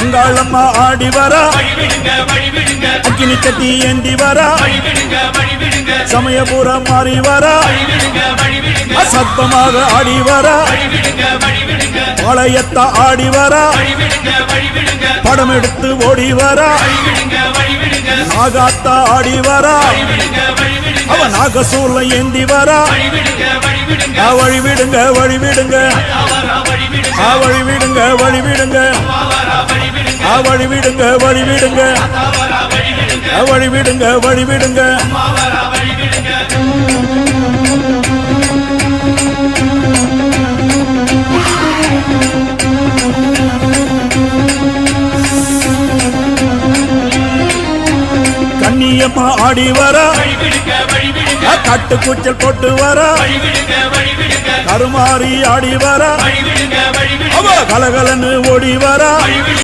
அங்காளம்மா ஆடி வரா வழிவிடுங்க வழிவிடுங்க அக்கினி கட்டி ஏந்தி வரா வழிவிடுங்க வழிவிடுங்க சமயபுரம் மாறி வரா வழிவிடுங்க வழிவிடுங்க சத்தமாக ஆடி வரா வழிவிடுங்க வழிவிடுங்க பாளையத்தா ஆடி வரா வழிவிடுங்க வழிவிடுங்க படம் எடுத்து ஓடி வரா வழிவிடுங்க வழிவிடுங்க நாகாத்தா ஆடி வரா வழிவிடுங்க வழிவிடுங்க அவ நாகசூல ஏந்தி வரா வழிவிடுங்க வழிவிடுங்க ஆ, வழி வழிவிடுங்க வழிவிடுங்க. வழிவிடுங்க வழிவிடுங்க. கண்ணியம்மா ஆடி வர. கட்டுக்குச்சல் போட்டு வர. கருமாறி ஆடி வர. கலகலன்னு ஓடி வர.